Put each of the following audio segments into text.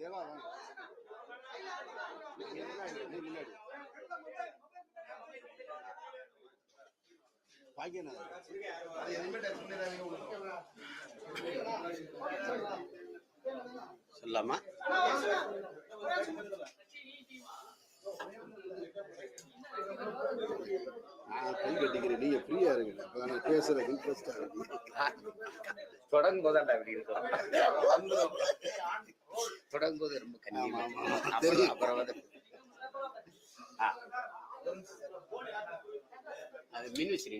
தேவா முன்னாடி நீ பாக்கியண்ணா. சொல்லாமா கை கட்டிக்கிறேன். நீங்க ஃப்ரீயா இருங்க. அப்ப நான் பேசுறது இன்ட்ரெஸ்டா இருக்கு. தொடங்கும் போதாண்டா இப்படி இருக்கும். தொடங்கும் போது ரொம்ப ஆமா. அப்புறம் வந்து. அது மின் வச்சிரு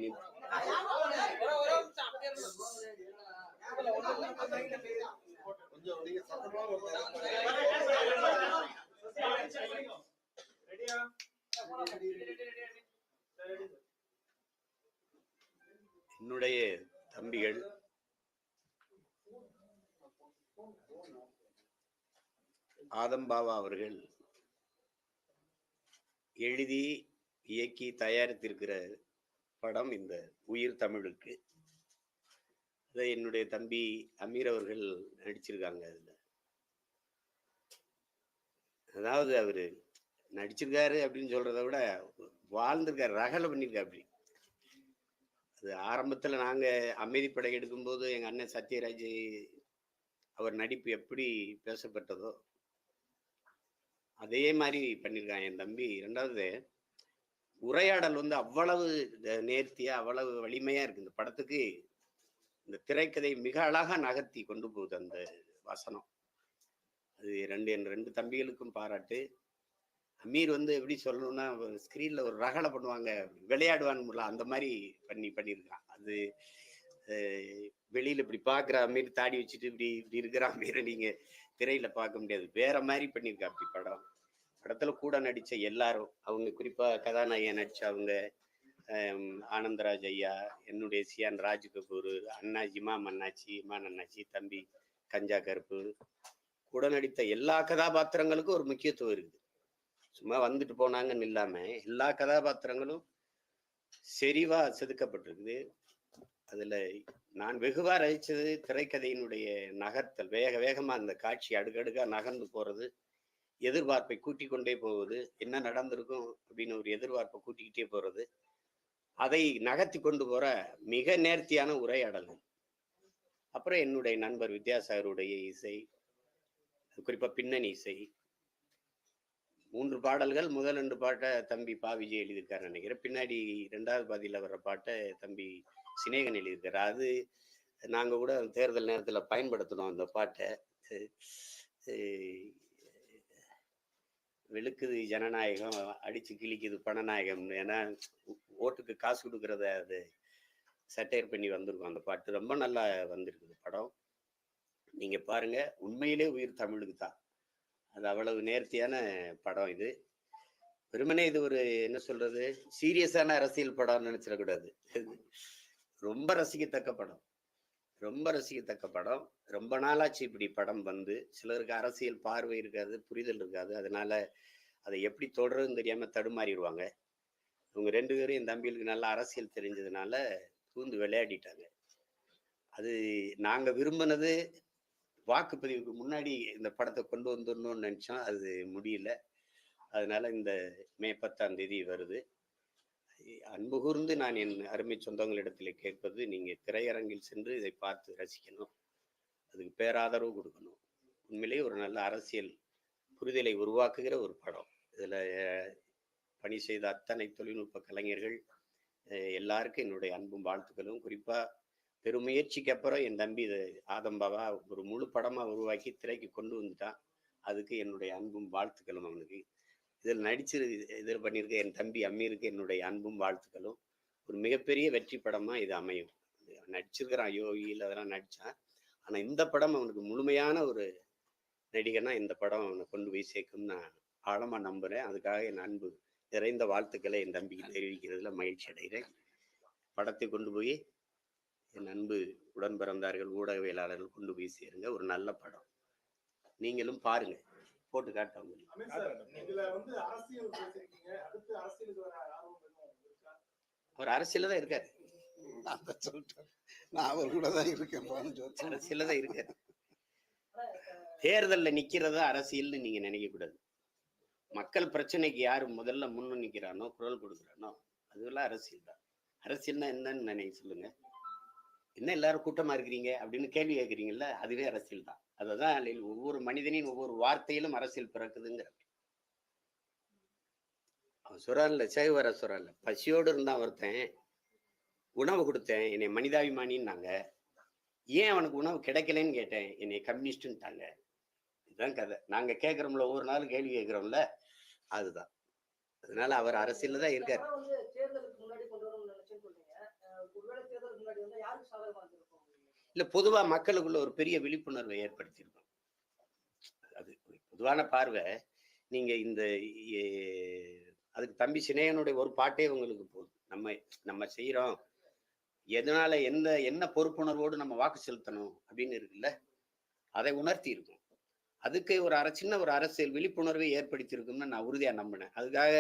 என்னுடைய தம்பிகள். ஆதம்பாவா அவர்கள் எழுதி இயக்கி தயாரித்திருக்கிற படம் இந்த உயிர் தமிழுக்கு. அதை என்னுடைய தம்பி அமீர் அவர்கள் நடிச்சிருக்காங்க அதில். அதாவது அவர் நடிச்சிருக்காரு அப்படின்னு சொல்கிறத விட வாழ்ந்திருக்காரு ரகலை பண்ணியிருக்காரு அப்படி. அது ஆரம்பத்தில் நாங்கள் அமைதிப்படை எடுக்கும்போது எங்கள் அண்ணன் சத்யராஜ் அவர் நடிப்பு எப்படி பேசப்பட்டதோ அதே மாதிரி பண்ணியிருக்கான் என் தம்பி ரெண்டாவது உரையாடல் வந்து அவ்வளவு நேர்த்தியாக அவ்வளவு வலிமையாக இருக்குது இந்த படத்துக்கு இந்த திரைக்கதை மிக அழகாக நகர்த்தி கொண்டு போகுது அந்த வசனம். அது ரெண்டு என் ரெண்டு தம்பிகளுக்கும் பாராட்டு. அமீர் வந்து எப்படி சொல்லணும்னா ஸ்க்ரீன்ல ஒரு ரகலை பண்ணுவாங்க விளையாடுவான்னு அந்த மாதிரி பண்ணி பண்ணியிருக்கான் அது வெளியில் வெளியில இப்படி பார்க்குற அமீர் தாடி வச்சுட்டு இப்படி இப்படி இருக்கிற அமீரை நீங்க திரையில பார்க்க முடியாது. வேற மாதிரி பண்ணியிருக்கா அப்படி படம். படத்துல கூட நடிச்ச எல்லாரும் அவங்க குறிப்பா கதாநாயகன் நடிச்ச அவங்க ஆனந்தராஜ் ஐயா என்னுடைய சியான் ராஜ் கபூர் அண்ணா மாம் அண்ணாச்சி இமான் அண்ணாச்சி தம்பி கஞ்சா கருப்பு கூட நடித்த எல்லா கதாபாத்திரங்களுக்கும் ஒரு முக்கியத்துவம் இருக்குது. சும்மா வந்துட்டு போனாங்கன்னு இல்லாமல் எல்லா கதாபாத்திரங்களும் செறிவா செதுக்கப்பட்டிருக்குது. அதில் நான் வெகுவாக ரசித்தது திரைக்கதையினுடைய நகர்த்தல். வேக வேகமாக அந்த காட்சி அடுக்கடுக்காக நகர்ந்து போகிறது எதிர்பார்ப்பை கூட்டிக் கொண்டே போவது என்ன நடந்திருக்கும் அப்படின்னு ஒரு எதிர்பார்ப்பை கூட்டிக்கிட்டே போகிறது அதை நகர்த்தி கொண்டு போகிற மிக நேர்த்தியான உரையாடல்கள் அப்புறம் என்னுடைய நண்பர் வித்யாசாகருடைய இசை குறிப்பாக பின்னணி இசை மூன்று பாடல்கள். முதல் ரெண்டு பாட்டை தம்பி பா விஜய் எழுதியிருக்காரு நினைக்கிறேன். பின்னாடி ரெண்டாவது பாதியில் வர்ற பாட்டை தம்பி சினேகன் எழுதியிருக்காரு. அது நாங்கள் கூட தேர்தல் நேரத்தில் பயன்படுத்தினோம் அந்த பாட்டை. வெளுக்குது ஜனநாயகம் அடித்து கிழிக்குது பணநாயகம். ஏன்னா ஓட்டுக்கு காசு கொடுக்குறத அது சட்டையர் பண்ணி வந்திருக்கும் அந்த பாட்டு. ரொம்ப நல்லா வந்திருக்குது படம். நீங்கள் பாருங்கள் உண்மையிலே உயிர் தமிழுக்கு தான். அது அவ்வளவு நேர்த்தியான படம் இது. வெறுமனே இது ஒரு என்ன சொல்றது சீரியஸான அரசியல் படம்னு நினைச்சிடக்கூடாது ரொம்ப ரசிக்கத்தக்க படம். ரொம்ப ரசிக்கத்தக்க படம். ரொம்ப நாளாச்சு இப்படி படம் வந்து. சிலருக்கு அரசியல் பார்வை இருக்காது புரிதல் இருக்காது. அதனால அதை எப்படி தொடருன்னு தெரியாம தடுமாறிடுவாங்க. இவங்க ரெண்டு பேரும் என் தம்பிகளுக்கு நல்லா அரசியல் தெரிஞ்சதுனால தூந்து விளையாடிட்டாங்க. அது நாங்கள் விரும்பினது வாக்குப்பதிவுக்கு முன்னாடி இந்த படத்தை கொண்டு வந்துடணும்னு நினச்சோம் அது முடியல. அதனால இந்த மே பத்தாம் தேதி வருது. அன்பு கூர்ந்து நான் என் அருமை சொந்தங்களிடத்தில் கேட்பது நீங்கள் திரையரங்கில் சென்று இதை பார்த்து ரசிக்கணும். அதுக்கு பேராதரவு கொடுக்கணும். உண்மையிலேயே ஒரு நல்ல அரசியல் புரிதலை உருவாக்குகிற ஒரு படம். இதில் பணி செய்த அத்தனை தொழில்நுட்ப கலைஞர்கள் எல்லாருக்கும் என்னுடைய அன்பும் வாழ்த்துக்களும். குறிப்பாக பெருமுயற்சிக்கு அப்புறம் என் தம்பி இதை ஆதம்பாவா ஒரு முழு படமா உருவாக்கி திரைக்கு கொண்டு வந்துட்டான். அதுக்கு என்னுடைய அன்பும் வாழ்த்துக்களும் அவனுக்கு. இதில் நடிச்சு இதில் பண்ணியிருக்க என் தம்பி அம்மீருக்கு என்னுடைய அன்பும் வாழ்த்துக்களும். ஒரு மிகப்பெரிய வெற்றி படமா இது அமையும். நடிச்சிருக்கிறான். யோகியில் அதெல்லாம் நடிச்சான். ஆனா இந்த படம் அவனுக்கு முழுமையான ஒரு நடிகனா இந்த படம் அவனை கொண்டு போய் சேர்க்கும்னு நான் ஆழமா நம்புறேன். அதுக்காக என் அன்பு நிறைந்த வாழ்த்துக்களை என் தம்பிக்கு தெரிவிக்கிறதுல மகிழ்ச்சி அடைகிறேன். படத்தை கொண்டு போய் என் அன்பு உடன் பிறந்தார்கள் ஊடகவியலாளர்கள் கொண்டு போய் சேருங்க. ஒரு நல்ல படம். நீங்களும் பாருங்க. போட்டு காட்டவங்க? அவர் அரசியல தான் இருக்காரு. நான் அவர் கூட தான் இருக்கேன் அரசியல தான் இருக்காரு. தேர்தல்ல நிக்கிறதா அரசியல்னு நீங்க நினைக்க கூடாது மக்கள் பிரச்சனைக்கு யாரு முதல்ல முன்னு நிக்கிறானோ குரல் கொடுக்குறானோ அதெல்லாம் அரசியல் தான் அரசியல்னா என்னன்னு நினைக்க சொல்லுங்க. என்ன எல்லாரும் கூட்டமா இருக்கிறீங்க? அப்படின்னு கேள்வி கேட்குறீங்கல்ல அதுவே அரசியல் தான். அதுதான் ஒவ்வொரு மனிதனின் ஒவ்வொரு வார்த்தையிலும் அரசியல் பிறக்குதுங்கிற அவன் சொல்றான்ல சேவர சொல்றான்ல பசியோடு இருந்தான் ஒருத்தன் உணவு கொடுத்தேன் என்னை மனிதாபிமானின்னாங்க. ஏன் அவனுக்கு உணவு கிடைக்கலன்னு கேட்டேன் என்னை கம்யூனிஸ்டுன்ட்டாங்க. இதுதான் கதை. நாங்க கேட்குறோம்ல ஒவ்வொரு நாளும் கேள்வி கேட்குறோம்ல அதுதான். அதனால அவர் அரசியல்ல தான் இருக்காரு படம் வந்து தேர்தலுக்கு முன்னாடி கொண்டு வரணும்னு நினைச்சேன்னு சொல்றீங்க அஹ் ஒருவேளை தேர்தலுக்கு முன்னாடி வந்தா யாருக்கு சாதகமா இருந்திருக்கும் இல்ல பொதுவா மக்களுக்குள்ள ஒரு பெரிய விழிப்புணர்வை ஏற்படுத்தியிருக்கோம். அது பொதுவான பார்வை. நீங்க இந்த அதுக்கு தம்பி சினையனுடைய ஒரு பாட்டே உங்களுக்கு போதும். நம்ம நம்ம செய்யறோம் எதனால எந்த என்ன பொறுப்புணர்வோடு நம்ம வாக்கு செலுத்தணும் அப்படின்னு இருக்குல்ல அதை உணர்த்தி இருக்கும் அதுக்கு ஒரு அரை சின்ன ஒரு அரசியல் விழிப்புணர்வை ஏற்படுத்தி இருக்கும்னு நான் உறுதியா நம்பினேன். அதுக்காக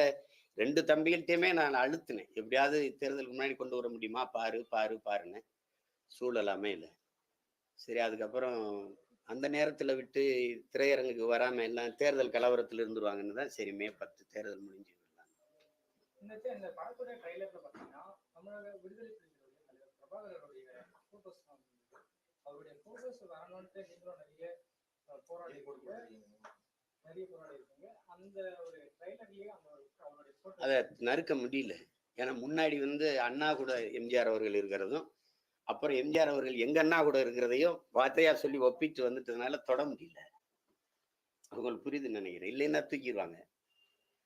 ரெண்டு தம்பிகள்கிட்டயுமே நான் அழுத்தினேன். எப்படியாவது தேர்தலுக்கு முன்னாடி கொண்டு வர முடியுமா? பாரு பாரு பாருன்னு. சூழல் அமையல சரி அதுக்கப்புறம் அந்த நேரத்துல விட்டு திரையரங்குக்கு வராம எல்லாம் தேர்தல் கலவரத்துல இருந்துருவாங்கன்னு தான் சரி மே பத்து தேர்தல் முடிஞ்சு. அதை நறுக்க முடியல. ஏன்னா முன்னாடி வந்து அண்ணா கூட எம்ஜிஆர் அவர்கள் இருக்கிறதும் அப்புறம் எம்ஜிஆர் அவர்கள் எங்க அண்ணா கூட இருக்கிறதையும் வார்த்தையா சொல்லி ஒப்பிட்டு வந்துட்டதுனால தொட முடியல. அவங்களுக்கு புரியுதுன்னு நினைக்கிறேன். இல்லைன்னா தூக்கிடுவாங்க.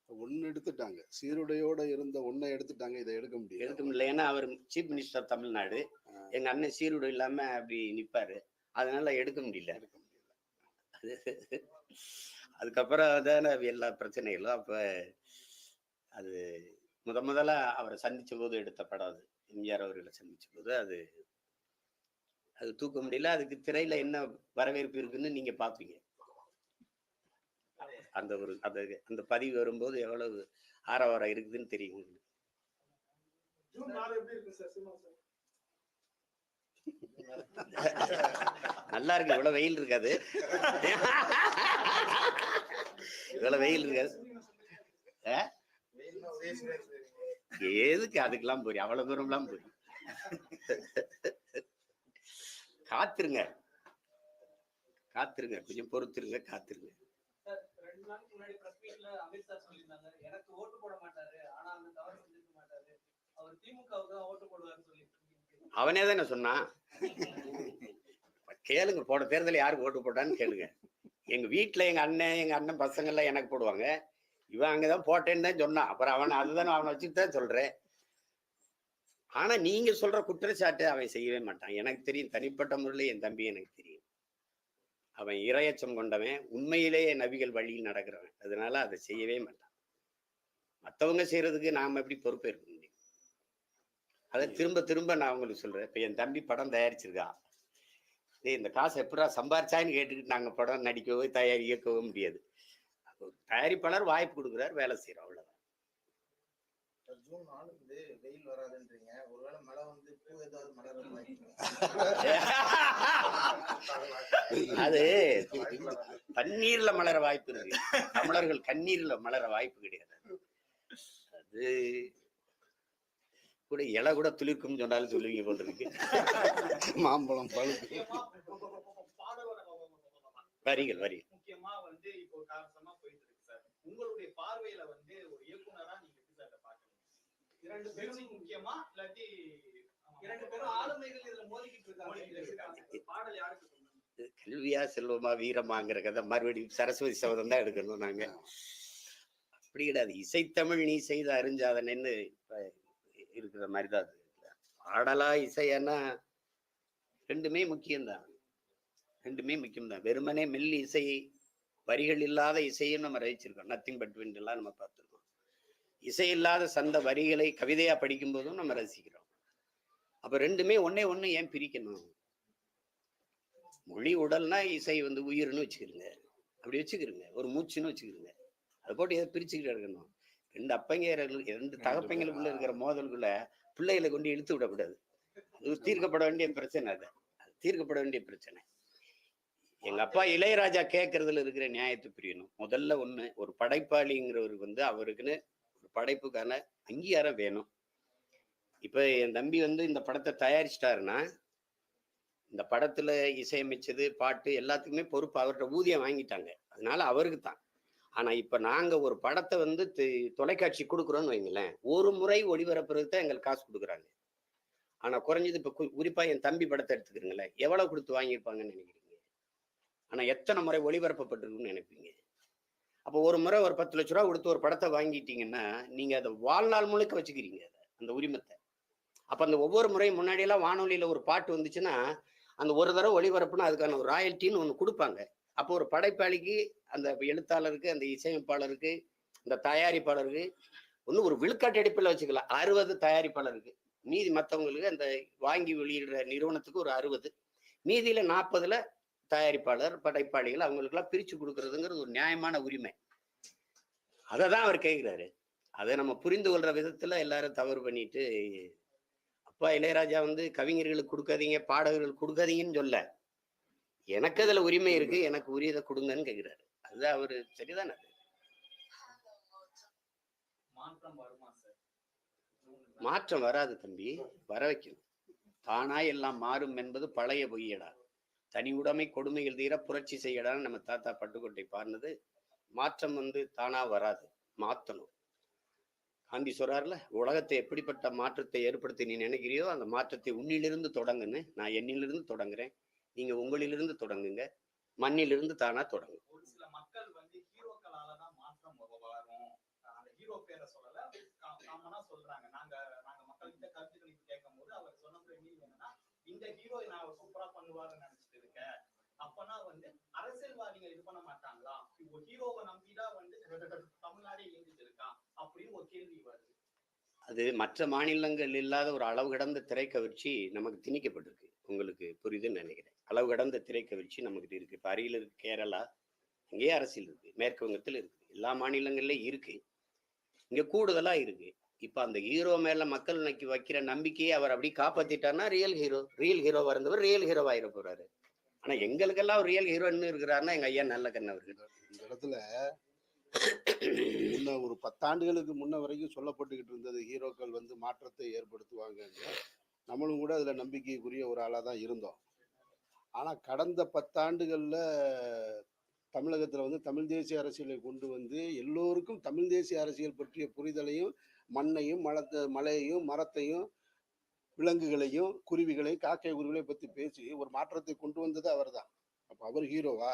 ஒன்னு எடுத்துட்டாங்க. சீருடையோட இருந்த ஒன்னை எடுத்துட்டாங்க. இதை எடுக்க முடியாது எடுக்க முடியல. ஏன்னா அவர் சீஃப் மினிஸ்டர் தமிழ்நாடு எங்க அண்ணன் சீருடை இல்லாம அப்படி நிப்பாரு. அதனால எடுக்க முடியல. எடுக்க முடியல. அது அதுக்கப்புறம் தானே எல்லா பிரச்சனைகளும். அப்ப அது முத முதல்ல அவரை சந்திச்ச போது எடுத்த படம் அது. எம்ஜிஆர் அவர்களை சந்திச்ச போது அது அது தூக்க முடியல. அதுக்கு திரையில என்ன வரவேற்பு இருக்குன்னு நீங்க பாப்பீங்க அந்த ஒரு அந்த அந்த பதிவு வரும்போது எவ்வளவு ஆரவாரம் இருக்குதுன்னு தெரியும் உங்களுக்கு. நல்லா இருக்கு. இவ்வளவு வெயில் இருக்காது. இவ்வளவு வெயில் இருக்காது? எதுக்கு அதுக்கெல்லாம் போறீங்க? அவ்வளவு தூரம்லாம் போறீங்க. காத்துருங்க. காத்துருங்க. கொஞ்சம் பொறுத்துருங்க காத்துருங்க. அவனே தானே சொன்னான் கேளுங்க போன தேர்தல் யாருக்கு ஓட்டு போட்டான்னு கேளுங்க. எங்க வீட்டுல எங்க அண்ணன் எங்க அண்ணன் பசங்க எல்லாம் எனக்கு போடுவாங்க. இவன் அங்கதான் போட்டேன்னு தான் சொன்னான். அப்புறம் அவன் அதுதானே அவனை வச்சுட்டு தான் சொல்றேன். ஆனா நீங்க சொல்ற குற்றச்சாட்டு அவன் செய்யவே மாட்டான். எனக்கு தெரியும் தனிப்பட்ட முறையில் என் தம்பி எனக்கு தெரியும். அவன் இரையச்சம் கொண்டவன். உண்மையிலேயே நபிகள் வழியில் நடக்கிறவன். அதனால அதை செய்யவே மாட்டான். மத்தவங்க செய்யறதுக்கு நாம எப்படி பொறுப்பேற்க முடியும்? அதை திரும்ப திரும்ப நான் உங்களுக்கு சொல்றேன். இப்ப என் தம்பி படம் தயாரிச்சிருக்கான் டேய் இந்த காசை எப்படா சம்பாரிச்சான்னு கேட்டுக்கிட்டு நாங்க படம் நடிக்கவோ தயாரி இயக்கவோ முடியாது. தயாரிப்பாளர் வாய்ப்பு கொடுக்குறாரு வேலை செய்யறோம் அவ்வளவுதான். அது தண்ணீர்ல மலர வாய்ப்பு இருக்கு. தமிழர்கள் கண்ணீர்ல மலர வாய்ப்பு கிடையாது. அது கூட இலை கூட துளிர்க்கும் சொன்னாலும் சொல்லுவீங்க போல இருக்கு. மாம்பழம் பாடலோட வரிகள் வரிகள். முக்கியமா வந்து இப்போ காரணமா போயிட்டு இருக்கு சார். உங்களுடைய பார்வையில வந்து ஒரு இயக்குனரா நீங்க எப்படி சார் இதை பாக்குறீங்க இரண்டு பேரும் முக்கியமா இல்லாட்டி இரண்டு பேரும் ஆளுமைகள் இதுல மோதிக்கிட்டு மோதிக்கிட்டு இருக்காங்க. இருக்காங்க. பாடல் யாருக்கு சொன்னது கல்வியா செல்வமா வீரமாங்கிற கதை. மறுபடியும் சரஸ்வதி சபதம் தான் எடுக்கணும் நாங்க. அப்படி கிடையாது. இசைத்தமிழ் நீ செய்த அறிஞ்சாதனன்னு இப்ப இருக்கிற மாதிரி தான் அது பாடலா இசையானா ரெண்டுமே முக்கியம்தான். ரெண்டுமே முக்கியம்தான். வெறுமனே மெல்லி இசை வரிகள் இல்லாத இசையும் நம்ம ரசிச்சிருக்கோம். நத்திங் பட் எல்லாம் நம்ம பார்த்துருக்கோம். இசை இல்லாத சந்த வரிகளை கவிதையா படிக்கும் போதும் நம்ம ரசிக்கிறோம். அப்ப ரெண்டுமே ஒண்ணே ஒண்ணு ஏன் பிரிக்கணும்? மொழி உடல்னா இசை வந்து உயிர்னு வச்சுக்கிருங்க. அப்படி வச்சுக்கிருங்க. ஒரு மூச்சுன்னு வச்சுக்கிருங்க. அதை போட்டு எதை பிரிச்சுக்கிட்டு இருக்கணும்? ரெண்டு அப்பங்க ரெண்டு தகப்பங்களுக்குள்ள இருக்கிற மோதலுக்குள்ள பிள்ளைகளை கொண்டு இழுத்து விடக்கூடாது. அது தீர்க்கப்பட வேண்டிய பிரச்சனை அது. அது தீர்க்கப்பட வேண்டிய பிரச்சனை. எங்க அப்பா இளையராஜா கேட்கறதுல இருக்கிற நியாயத்தை புரியணும். முதல்ல ஒண்ணு ஒரு படைப்பாளிங்கிறவர் வந்து அவருக்குன்னு ஒரு படைப்புக்கான அங்கீகாரம் வேணும். இப்போ என் தம்பி வந்து இந்த படத்தை தயாரிச்சிட்டாருன்னா இந்த படத்துல இசையமைச்சது பாட்டு எல்லாத்துக்குமே பொறுப்பு அவர்கிட்ட ஊதியம் வாங்கிட்டாங்க. அதனால அவருக்கு தான். ஆனா இப்ப நாங்க ஒரு படத்தை வந்து தொலைக்காட்சி கொடுக்குறோம்னு வைங்களேன் ஒரு முறை ஒளிபரப்புறது தான் எங்களுக்கு காசு கொடுக்குறாங்க. ஆனா குறைஞ்சது இப்ப குறிப்பா என் தம்பி படத்தை எடுத்துக்கிறீங்களே எவ்வளவு கொடுத்து வாங்கியிருப்பாங்கன்னு நினைக்கிறீங்க? ஆனா எத்தனை முறை ஒளிபரப்பப்பட்டிருக்குன்னு நினைப்பீங்க? அப்போ ஒரு முறை ஒரு பத்து லட்ச ரூபா கொடுத்து ஒரு படத்தை வாங்கிட்டீங்கன்னா நீங்க அதை வாழ்நாள் முழுக்க வச்சுக்கிறீங்க அதை அந்த உரிமத்தை. அப்போ அந்த ஒவ்வொரு முறையும் முன்னாடியெல்லாம் வானொலியில் ஒரு பாட்டு வந்துச்சுன்னா அந்த ஒரு தடவை ஒளிபரப்புனா அதுக்கான ஒரு ராயல்ட்டின்னு ஒன்று கொடுப்பாங்க. அப்போ ஒரு படைப்பாளிக்கு அந்த எழுத்தாளருக்கு அந்த இசையமைப்பாளருக்கு இந்த தயாரிப்பாளருக்கு ஒன்றும் ஒரு விழுக்காட்டு அடிப்பில் வச்சுக்கலாம். அறுபது தயாரிப்பாளருக்கு. மீதி மற்றவங்களுக்கு அந்த வாங்கி வெளியிடுற நிறுவனத்துக்கு ஒரு அறுபது. மீதியில நாற்பதுல தயாரிப்பாளர் படைப்பாளிகள் அவங்களுக்கெல்லாம் பிரிச்சு கொடுக்கறதுங்கிறது ஒரு நியாயமான உரிமை. அதை தான் அவர் கேட்குறாரு அதை நம்ம புரிந்து கொள்ற விதத்துல எல்லாரும் தவறு பண்ணிட்டு அப்பா இளையராஜா வந்து கவிஞர்களுக்கு கொடுக்காதீங்க பாடகர்களுக்கு கொடுக்காதீங்கன்னு சொல்ல. எனக்கு அதுல உரிமை இருக்கு எனக்கு உரியதை கொடுங்கன்னு கேட்கிறாரு அதுதான் அவரு சரிதானே அது? மாற்றம் வராது தம்பி வர வைக்கணும். தானா எல்லாம் மாறும் என்பது பழைய பொய்யடா. தனி உடைமை கொடுமைகள் தீர புரட்சி செய்யடான்னு நம்ம தாத்தா பட்டுக்கோட்டை பாடினது மாற்றம் வந்து தானா வராது மாத்தணும். காந்தி சொல்றாருல உலகத்தை எப்படிப்பட்ட மாற்றத்தை ஏற்படுத்தி நீ நினைக்கிறியோ அந்த மாற்றத்தை உன்னிலிருந்து தொடங்குன்னு நான் என்னிலிருந்து தொடங்குறேன். நீங்க உங்களிலிருந்து தொடங்குங்க. மண்ணிலிருந்து தானா தொடங்கும். ஒரு சில மக்கள் வந்து ஹீரோக்களால தான் மாற்றம் வரும். அந்த ஹீரோ பேரை சொல்லல காமனா சொல்றாங்க. நாங்க நாங்க மக்கள் கருத்து கணிப்பு கேட்கும் போது அவர் சொன்ன என்னன்னா இந்த ஹீரோ நான் சூப்பரா பண்ணுவாருன்னு நினைச்சிட்டு இருக்கேன். அப்பனா வந்து அரசியல்வாதிகள் இது பண்ண மாட்டாங்களா? இப்போ ஹீரோவை நம்பிதான் வந்து தமிழ்நாடே இயங்கிட்டு இருக்கான் அப்படின்னு ஒரு கேள்வி வருது. அது மற்ற மாநிலங்கள் இல்லாத ஒரு அளவு கடந்த திரைக்கவர்ச்சி நமக்கு திணிக்கப்பட்டிருக்கு. உங்களுக்கு புரியுதுன்னு நினைக்கிறேன். அளவு கடந்த திரைக்கவர்ச்சி நமக்கு இருக்கு. இப்போ அருகில் இருக்கு கேரளா இங்கேயே அரசியல் இருக்கு. மேற்கு வங்கத்தில் இருக்கு. எல்லா மாநிலங்கள்லயும் இருக்கு. இங்க கூடுதலா இருக்கு. இப்ப அந்த ஹீரோ மேல மக்கள் வைக்கிற நம்பிக்கையை அவர் அப்படி காப்பாத்திட்டாருன்னா ரியல் ஹீரோ ரியல் ஹீரோ வரந்தவர் ரியல் ஹீரோ ஆயிர போறாரு. ஆனா எங்களுக்கெல்லாம் ரியல் ஹீரோ இருக்கிறாருன்னா எங்க ஐயா நல்ல கண்ணவர்கள் இந்த இடத்துல முன்ன ஒரு பத்தாண்டுகளுக்கு முன்ன வரைக்கும் சொல்லப்பட்டுக்கிட்டு இருந்தது ஹீரோக்கள் வந்து மாற்றத்தை ஏற்படுத்துவாங்க நம்மளும் கூட அதுல நம்பிக்கைக்குரிய ஒரு ஆளா தான் இருந்தோம். ஆனா கடந்த பத்தாண்டுகள்ல தமிழகத்துல வந்து தமிழ் தேசிய அரசியலை கொண்டு வந்து எல்லோருக்கும் தமிழ் தேசிய அரசியல் பற்றிய புரிதலையும் மண்ணையும் மலத்தை மலையையும் மரத்தையும் விலங்குகளையும் குருவிகளையும் காக்கை குருவிகளையும் பத்தி பேசி ஒரு மாற்றத்தை கொண்டு வந்தது அவர்தான். அப்ப அவர் ஹீரோவா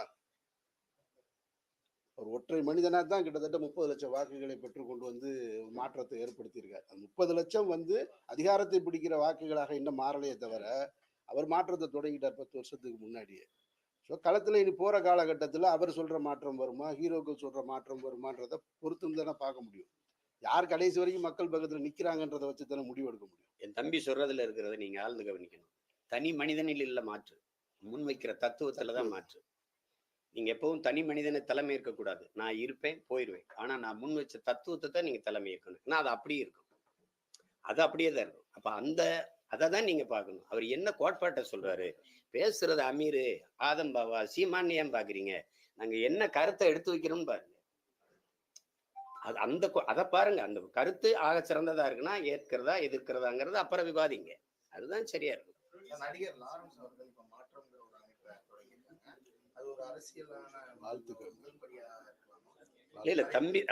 ஒரு ஒற்றை மனிதனா தான் கிட்டத்தட்ட முப்பது லட்சம் வாக்குகளை பெற்று கொண்டு வந்து மாற்றத்தை ஏற்படுத்தியிருக்காரு. அந்த முப்பது லட்சம் வந்து அதிகாரத்தை பிடிக்கிற வாக்குகளாக இன்னும் மாறலையே தவிர அவர் மாற்றத்தை தொடங்கிட்டார் பத்து வருஷத்துக்கு முன்னாடியே. ஸோ களத்தில் இனி போற காலகட்டத்தில் அவர் சொல்ற மாற்றம் வருமா? ஹீரோக்கள் சொல்ற மாற்றம் வருமான்றதை பொறுத்து தானே பார்க்க முடியும். யார் கடைசி வரைக்கும் மக்கள் பக்கத்தில் நிற்கிறாங்கன்றதை வச்சு தானே முடிவு எடுக்க முடியும். என் தம்பி சொல்றதுல இருக்கிறத நீங்க ஆழ்ந்து கவனிக்கணும். தனி மனிதனில் இல்ல மாற்று. முன்வைக்கிற தத்துவத்துல தான் மாற்று. நீங்க எப்பவும் தனி மனிதனை தலைமை இருக்கக்கூடாது நான் இருப்பேன் போயிடுவேன் ஆனா நான் முன் வச்ச தத்துவத்தை தான் நீங்க தலைமை இருக்கணும் ஏன்னா அது அப்படியே இருக்கும். அது அப்படியே தான் இருக்கும். அப்ப அந்த அதை தான் நீங்க பார்க்கணும். அவர் என்ன கோட்பாட்டை சொல்றாரு? பேசுறது அமீரு ஆதம் பாவா சீமான் ஏன் பாக்குறீங்க நாங்க என்ன கருத்தை எடுத்து வைக்கிறோம்னு பாருங்க. அது அந்த அதை பாருங்க. அந்த கருத்து ஆக சிறந்ததா இருக்குன்னா ஏற்கிறதா எதிர்க்கிறதாங்கிறது அப்புறம் விவாதிங்க. அதுதான் சரியா இருக்கும். நடிகர் லாரன்ஸ் அவர்கள் இப்ப மாற்றம்ங்கிற ஒரு அமைப்பை தொடங்கியிருக்காங்க. அது ஒரு அரசியலான வாழ்த்துக்கள். முதல்படியா இருக்கலாமா? இல்ல இல்ல தம்பி.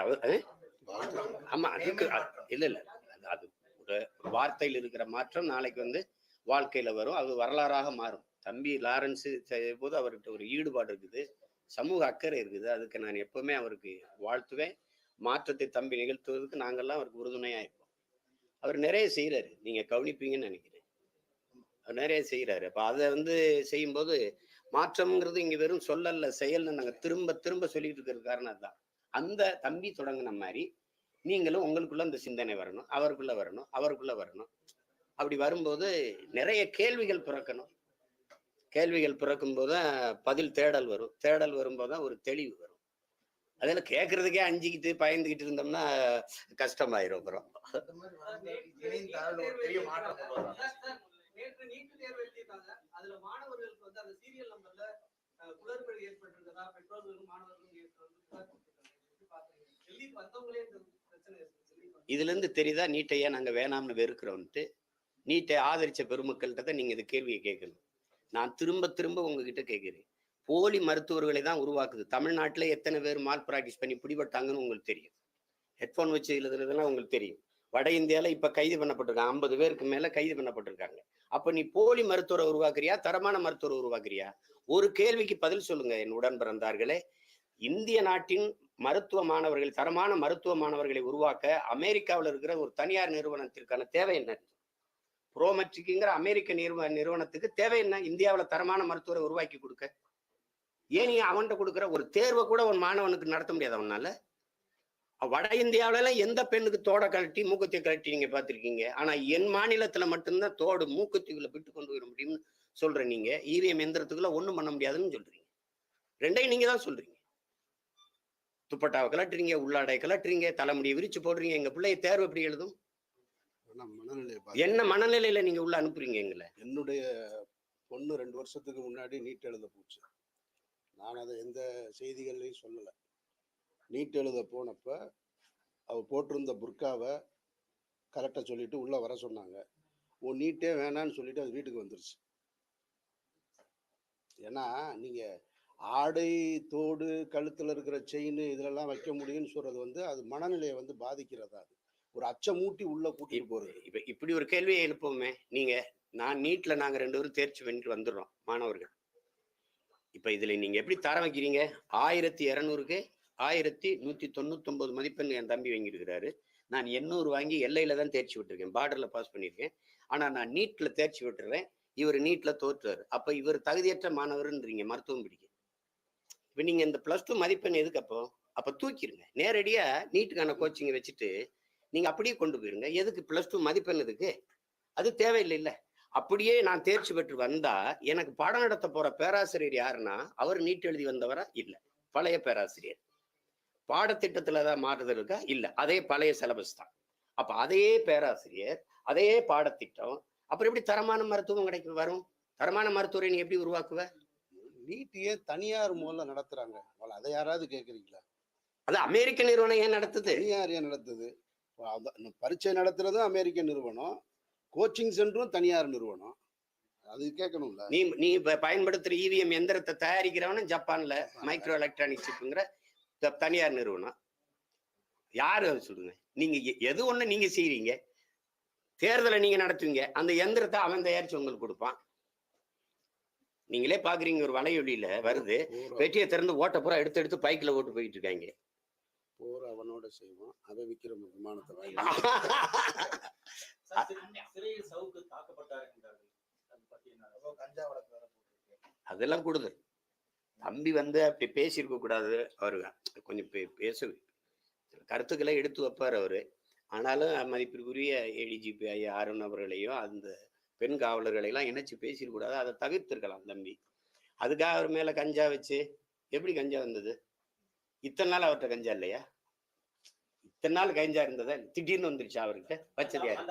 ஆமா அதுக்கு. இல்ல இல்ல. அது- அது ஒரு வார்த்தையில் இருக்கிற மாற்றம் நாளைக்கு வந்து வாழ்க்கையில வரும். அது வரலாறாக மாறும். தம்பி லாரன்ஸ் செய்யும் போது அவர்கிட்ட ஒரு ஈடுபாடு இருக்குது. சமூக அக்கறை இருக்குது. அதுக்கு நான் எப்பவுமே அவருக்கு வாழ்த்துவேன். மாற்றத்தை தம்பி நிகழ்த்துவதற்கு நாங்கெல்லாம் அவருக்கு உறுதுணையா இருப்போம் அவர் நிறைய செய்யறாரு நீங்க கவனிப்பீங்கன்னு நினைக்கிறேன். அவர் நிறைய செய்யறாரு அப்போ அதை வந்து செய்யும்போது மாற்றம்ங்கிறது இங்க வெறும் சொல்லல்ல செயல்னு நாங்க திரும்ப திரும்ப சொல்லிட்டு இருக்கிற காரணம் அதுதான். அந்த தம்பி தொடங்கின மாதிரி நீங்களும் உங்களுக்குள்ள அந்த சிந்தனை வரணும் அவருக்குள்ள வரணும் அவருக்குள்ள வரணும். அப்படி வரும்போது நிறைய கேள்விகள் பிறக்கணும். கேள்விகள் பிறக்கும்போது பதில் தேடல் வரும். தேடல் வரும்போது தான் ஒரு தெளிவு வரும். அதில் கேட்கறதுக்கே அஞ்சிக்கிட்டு பயந்துக்கிட்டு இருந்தோம்னா கஷ்டமாயிரும் அப்புறம். இதுல இருந்து தெரியுதா? நீட்டையே நாங்க வேணாம்னு வெறுக்கிறோம்ட்டு நீட்டை ஆதரிச்ச பெருமக்கள்கிட்ட நீங்க இந்த கேள்வியை கேட்கணும். நான் திரும்ப திரும்ப உங்ககிட்ட கேட்கிறேன். போலி மருத்துவர்களை தான் உருவாக்குது. தமிழ்நாட்டுல எத்தனை பேர் மால் ப்ராக்டிஸ் பண்ணி பிடிபட்டாங்கன்னு உங்களுக்கு தெரியும். ஹெட்ஃபோன் வச்சு எழுதுறதுலாம் உங்களுக்கு தெரியும். வட இந்தியால இப்ப கைது பண்ணப்பட்டிருக்காங்க ஐம்பது பேருக்கு மேல கைது பண்ணப்பட்டிருக்காங்க. அப்ப நீ போலி மருத்துவரை உருவாக்குறியா? தரமான மருத்துவரை உருவாக்குறியா? ஒரு கேள்விக்கு பதில் சொல்லுங்க என் உடன் பிறந்தார்களே. இந்திய நாட்டின் மருத்துவ மாணவர்கள் தரமான மருத்துவ மாணவர்களை உருவாக்க அமெரிக்காவில் இருக்கிற ஒரு தனியார் நிறுவனத்திற்கான தேவை என்ன? ப்ரோமெட்ரிக்குங்கிற அமெரிக்க நிறுவ நிறுவனத்துக்கு தேவை என்ன? இந்தியாவில் தரமான மருத்துவரை உருவாக்கி கொடுக்க. ஏன் நீ அவன்கிட்ட கொடுக்குற? ஒரு தேர்வை கூட ஒரு மாணவனுக்கு நடத்த முடியாது அவனால. வட இந்தியாவில எந்த பெண்ணுக்கு தோடை கழட்டி மூக்குத்தி கழட்டி நீங்க பார்த்திருக்கீங்க? ஆனா என் மாநிலத்துல மட்டும்தான் தோடு மூக்குத்திகளை விட்டு கொண்டு வர முடியும்னு சொல்ற நீங்க. ஈவிஎம் எந்திரத்துக்குள்ள ஒண்ணும் பண்ண முடியாதுன்னு சொல்றீங்க. ரெண்டையும் நீங்க தான் சொல்றீங்க. துப்பட்டாவை கலட்டுறீங்க உள்ளாடை கலட்டுறீங்க தலைமுடியை விரிச்சு போடுறீங்க. எங்க பிள்ளைய தேர்வு எப்படி எழுதும்? என்ன மனநிலையில நீங்க உள்ள அனுப்புறீங்க எங்களை? என்னுடைய பொண்ணு ரெண்டு வருஷத்துக்கு முன்னாடி நீட் எழுத போச்சு. நான் அதை எந்த செய்திகள்லையும் சொல்லலை. நீட் எழுத போனப்ப அவ போட்டிருந்த புர்காவை கரெக்டாக சொல்லிட்டு உள்ள வர சொன்னாங்க. உன் நீட்டே வேணான்னு சொல்லிட்டு அது வீட்டுக்கு வந்துருச்சு. ஏன்னா நீங்க ஆடை தோடு கழுத்துல இருக்கிற செயின் இதுலெல்லாம் வைக்க முடியும்னு சொல்றது வந்து அது மனநிலையை வந்து பாதிக்கிறதா அது. ஒரு அச்சமூட்டி உள்ள கூட்டிட்டு போறது. இப்ப இப்படி ஒரு கேள்வியை எழுப்புவோமே. நீங்க நான் நீட்ல நாங்க ரெண்டு பேரும் தேர்ச்சி பண்ணிட்டு வந்துடுறோம் மாணவர்கள். இப்ப இதுல நீங்க எப்படி தர வைக்கிறீங்க? ஆயிரத்தி இரநூறுக்கு ஆயிரத்தி நூத்தி தொண்ணூத்தி மதிப்பெண் என் தம்பி வாங்கியிருக்கிறாரு. நான் எண்ணூறு வாங்கி எல்லையில தான் தேர்ச்சி விட்டுருக்கேன். பார்டர்ல பாஸ் பண்ணியிருக்கேன். ஆனா நான் நீட்ல தேர்ச்சி விட்டுறேன். இவர் நீட்ல தோற்றுறாரு அப்ப இவர் தகுதியற்ற மாணவர்ன்றீங்க மருத்துவம் பிடிக்க. இப்ப நீங்க இந்த பிளஸ் டூ மதிப்பெண் எதுக்கு அப்போ? அப்ப தூக்கிடுங்க நேரடியா நீட்டுக்கான கோச்சிங்கை வச்சுட்டு நீங்க அப்படியே கொண்டு போயிருங்க. எதுக்கு பிளஸ் டூ மதிப்பெண் எதுக்கு? அது தேவையில்லை இல்லை அப்படியே நான் தேர்ச்சி பெற்று வந்தா எனக்கு பாடம் நடத்த போற பேராசிரியர் யாருன்னா அவர் நீட் எழுதி வந்தவரா? இல்ல. பழைய பேராசிரியர். பாடத்திட்டத்துல ஏதாவது மாறுதல் இருக்கா? இல்ல. அதே பழைய சிலபஸ் தான். அப்ப அதே பேராசிரியர் அதே பாடத்திட்டம் அப்புறம் எப்படி தரமான மருத்துவம் கிடைக்கும்? வரும். தரமான மருத்துவரை நீ எப்படி உருவாக்குவ? நீட்டியே தனியார் மூலம் நடத்துறாங்க? அதை யாராவது கேக்குறீங்களா? அது அமெரிக்க நிறுவனம் ஏன் நடத்துது? தனியார் ஏன் நடத்துது? பரீட்சை நடத்துறதும் அமெரிக்க நிறுவனம். கோச்சிங் சென்டரும் தனியார் நிறுவனம். அது கேட்கணும்ல. நீ நீ இப்ப பயன்படுத்துற இவிஎம் எந்திரத்தை தயாரிக்கிறவனும் ஜப்பான்ல மைக்ரோ எலக்ட்ரானிக் சிப்புங்கிற தனியார் நிறுவனம். யாரு சொல்லுங்க? நீங்க எது ஒண்ணு நீங்க செய்றீங்க? தேர்தலை நீங்க நடத்துவீங்க. அந்த எந்திரத்தை அவன் தயாரிச்சு உங்களுக்கு கொடுப்பான். நீங்களே பாக்குறீங்க ஒரு வலையொலியில வருது. வெட்டியை திறந்து ஓட்ட பூரா எடுத்து எடுத்து பைக்ல ஓட்டு போயிட்டு இருக்காங்க. போர் அவனோட செய்வோம் அதை விக்கிற விமானத்தை அதெல்லாம் கூடுதல் தம்பி வந்து அப்படி பேசியிருக்க கூடாது. அவரு கொஞ்சம் பே- பேச. கருத்துக்களை எடுத்து வைப்பார் அவரு. ஆனாலும் மதிப்பிற்குரிய ஏடிஜிபி ஐயா அருண் அவர்களையும் அந்த பெண் காவலர்களையும் இணைச்சு பேசியிருக்கூடாது அதை தவிர்த்திருக்கலாம் தம்பி. அதுக்காக அவர் மேல கஞ்சா வச்சு எப்படி கஞ்சா வந்தது? இத்தனை நாள் அவர்கிட்ட கஞ்சா இல்லையா? இத்தனை நாள் கஞ்சா இருந்ததா திடீர்னு வந்துருச்சா அவர்கிட்ட. வச்சது யாரு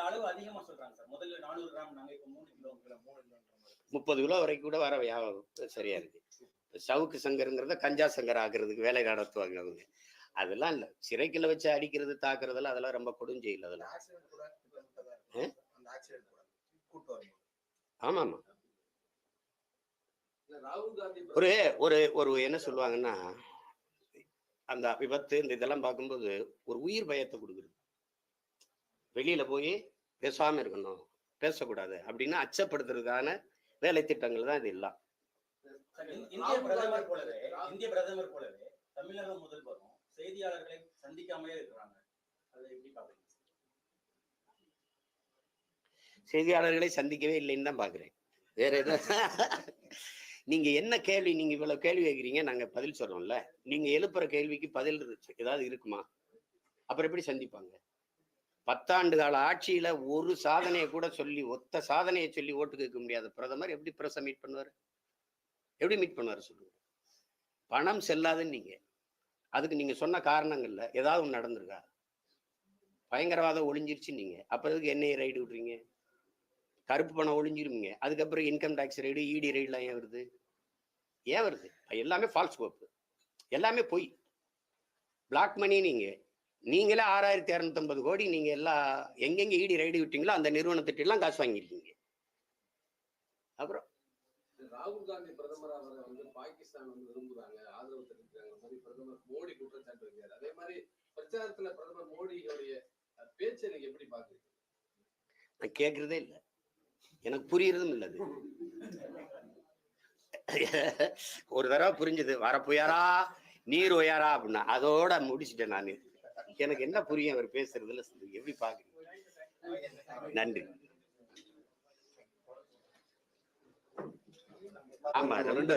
முப்பது கிலோ வரைக்கும் கூட வர சரியா இருக்கு. சவுக்கு சங்கருங்கிறத கஞ்சா சங்கர் ஆக்குறதுக்கு வேலை நடத்துவாங்க அவங்க. அதெல்லாம் இல்ல. சிறைக்குள்ள வச்சு அடிக்கிறது தாக்குறதெல்லாம் அதெல்லாம் ரொம்ப கொடுஞ்செயல் அதெல்லாம். ஆமா ஆமா ஒரு ஒரு ஒரு என்ன சொல்லுவாங்கன்னா அந்த விபத்து இந்த இதெல்லாம் பார்க்கும்போது ஒரு உயிர் பயத்தை கொடுக்குறது வெளியில போய் பேசாம இருக்கணும் பேசக்கூடாது அப்படின்னு அச்சப்படுத்துறதுக்கான வேலை திட்டங்கள் தான் இது எல்லாம். இந்திய பிரதமர் போலவே இந்திய பிரதமர் போலவே தமிழக முதல்வரும் செய்தியாளர்களை சந்திக்காமலே இருக்கிறாங்க. அதை எப்படி பாக்குறீங்க செய்தியாளர்களை சந்திக்கவே இல்லைன்னு தான் பாக்குறேன் வேற எதுவும் நீங்க என்ன கேள்வி நீங்க இவ்வளவு கேள்வி கேட்குறீங்க நாங்க பதில் சொல்றோம்ல. நீங்க எழுப்புற கேள்விக்கு பதில் இருக்கு- ஏதாவது இருக்குமா? அப்புறம் எப்படி சந்திப்பாங்க? பத்தாண்டு கால ஆட்சியில ஒரு சாதனையை கூட சொல்லி ஒத்த சாதனையை சொல்லி ஓட்டு கேட்க முடியாத பிரதமர் எப்படி பிரச மீட் பண்ணுவாரு? எப்படி மீட் பண்ணுவார் சொல்லுங்க. பணம் செல்லாதுன்னு நீங்க. அதுக்கு நீங்க சொன்ன காரணங்கள்ல ஏதாவது ஒன்று நடந்திருக்கா? பயங்கரவாதம் ஒளிஞ்சிருச்சு நீங்க. அப்புறதுக்கு என்ஐ ரைடு விடுறீங்க? கருப்பு பணம் ஒளிஞ்சிருவீங்க அதுக்கப்புறம் இன்கம் டேக்ஸ் ரைடு இடி ரைடுலாம் ஏன் வருது? ஏன் வருது? எல்லாமே ஃபால்ஸ் கோப்பு எல்லாமே பொய். பிளாக் மணி நீங்க நீங்களே ஆறாயிரத்தி இரநூத்தம்பது கோடி நீங்க எல்லா எங்கெங்க ஈடி ரைடு விட்டீங்களோ அந்த நிறுவனத்திட்ட எல்லாம் காசு வாங்கியிருக்கீங்க. அப்புறம்? ராகுல் காந்தி பிரதமரா வர வந்து பாகிஸ்தான் வந்து விரும்புறாங்க ஆதரவு தெரிவிக்கிறாங்க மாதிரி பிரதமர் மோடி குற்றச்சாட்டு வைக்கிறார். அதே மாதிரி பிரச்சாரத்துல பிரதமர் மோடியோடைய பேச்சை நீங்க எப்படி பாக்குறீங்க நான் கேட்கறதே இல்லை. எனக்கு புரியறதும் இல்லை அது. ஒரு தடவை புரிஞ்சுது. வர நீர் உயரா அப்படின்னா அதோட முடிச்சிட்டேன் நான். எனக்கு என்ன புரியும்? அவர் பேசுறதுல எப்படி பாக்குறீங்க? நன்றி. ஆமா ரெண்டு